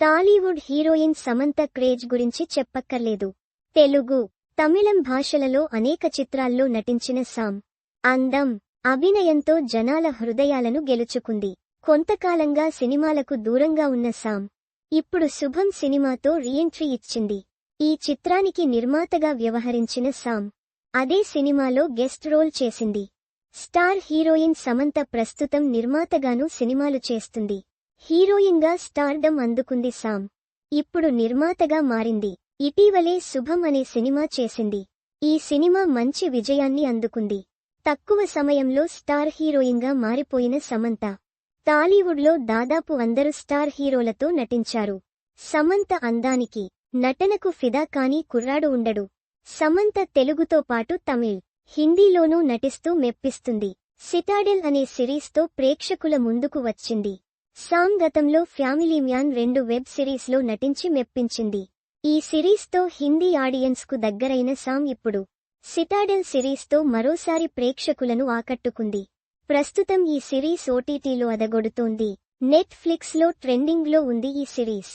Tollywood heroine Samantha craze గురించి చెప్పక్కర్లేదు. తెలుగు తమిళం భాషలలో అనేక చిత్రాల్లో నటించిన సామ్. అందం అభినయంతో జనాల హృదయాలను గెలుచుకుంది. కొంతకాలంగా సినిమాలకు దూరంగా ఉన్న సామ్ ఇప్పుడు శుభం సినిమాతో రీఎంట్రీ ఇచ్చింది. ఈ చిత్రానికి నిర్మాతగా వ్యవహరించిన సామ్ అదే సినిమాలో గెస్ట్ రోల్ చేసింది. స్టార్ హీరోయిన్ సమంత ప్రస్తుతం నిర్మాతగానూ సినిమాలు చేస్తుంది. హీరోయిన్గా స్టార్డమ్ అందుకుంది సామ్. ఇప్పుడు నిర్మాతగా మారింది. ఇటీవలే శుభం అనే సినిమా చేసింది. ఈ సినిమా మంచి విజయాన్ని అందుకుంది. తక్కువ సమయంలో స్టార్ హీరోయిన్గా మారిపోయిన సమంత. టాలీవుడ్లో దాదాపు అందరు స్టార్ హీరోలతో నటించారు. సమంత అందానికి నటనకు ఫిదా కాని కుర్రాడు ఉండడు. సమంత తెలుగుతో పాటు తమిళ్ హిందీలోనూ నటిస్తూ మెప్పిస్తుంది. సిటాడెల్ అనే సిరీస్తో ప్రేక్షకుల ముందుకు వచ్చింది. సామ్ గతంలో ఫ్యామిలీ మ్యాన్ రెండు వెబ్ సిరీస్లో నటించి మెప్పించింది. ఈ సిరీస్తో హిందీ ఆడియన్స్కు దగ్గరైన సామ్ ఇప్పుడు సిటాడెల్ సిరీస్తో మరోసారి ప్రేక్షకులను ఆకట్టుకుంది. ప్రస్తుతం ఈ సిరీస్ ఓటీటీలో అదగొడుతోంది. నెట్ఫ్లిక్స్లో ట్రెండింగ్లో ఉంది ఈ సిరీస్.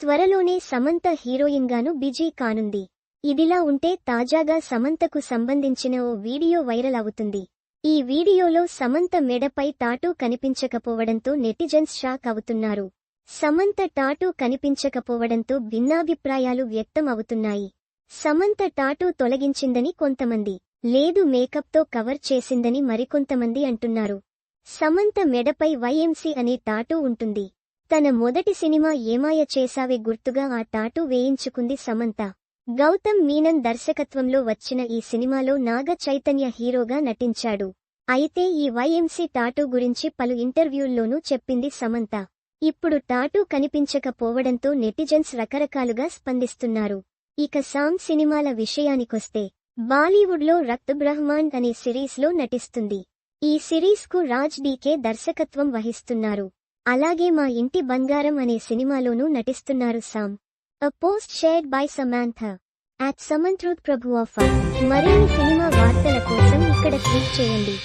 త్వరలోనే సమంత హీరోయిన్గాను బిజీ కానుంది. ఇదిలా ఉంటే తాజాగా సమంతకు సంబంధించిన ఓ వీడియో వైరల్ అవుతుంది. ఈ వీడియోలో సమంత మెడపై టాటూ కనిపించకపోవడంతో నెటిజన్స్ షాక్ అవుతున్నారు. సమంత టాటూ కనిపించకపోవడంతో భిన్నాభిప్రాయాలు వ్యక్తం అవుతున్నాయి సమంత టాటూ తొలగించిందని కొంతమంది లేదు మేకప్తో కవర్ చేసిందని మరికొంతమంది అంటున్నారు. సమంత మెడపై వైఎంసీ అనే టాటూ ఉంటుంది. తన మొదటి సినిమా ఏమాయ చేశావే గుర్తుగా ఆ టాటూ వేయించుకుంది సమంత. గౌతమ్ మీనన్ దర్శకత్వంలో వచ్చిన ఈ సినిమాలో నాగ చైతన్య హీరోగా నటించాడు. అయితే ఈ వైఎంసీ టాటూ గురించి పలు ఇంటర్వ్యూల్లోనూ చెప్పింది సమంత. ఇప్పుడు టాటూ కనిపించకపోవడంతో నెటిజన్స్ రకరకాలుగా స్పందిస్తున్నారు. ఇక సామ్ సినిమాల విషయానికొస్తే బాలీవుడ్లో రక్త్ బ్రహ్మాండ్ అనే సిరీస్లో నటిస్తుంది. ఈ సిరీస్కు రాజ్ డీకే దర్శకత్వం వహిస్తున్నారు. అలాగే మా ఇంటి బంగారం అనే సినిమాలోనూ నటిస్తున్నారు Sam. A post shared by Samantha at Samantharuth Prabhu offer మరిన్ని సినిమా వార్తల కోసం ఇక్కడ క్లిక్ చేయండి.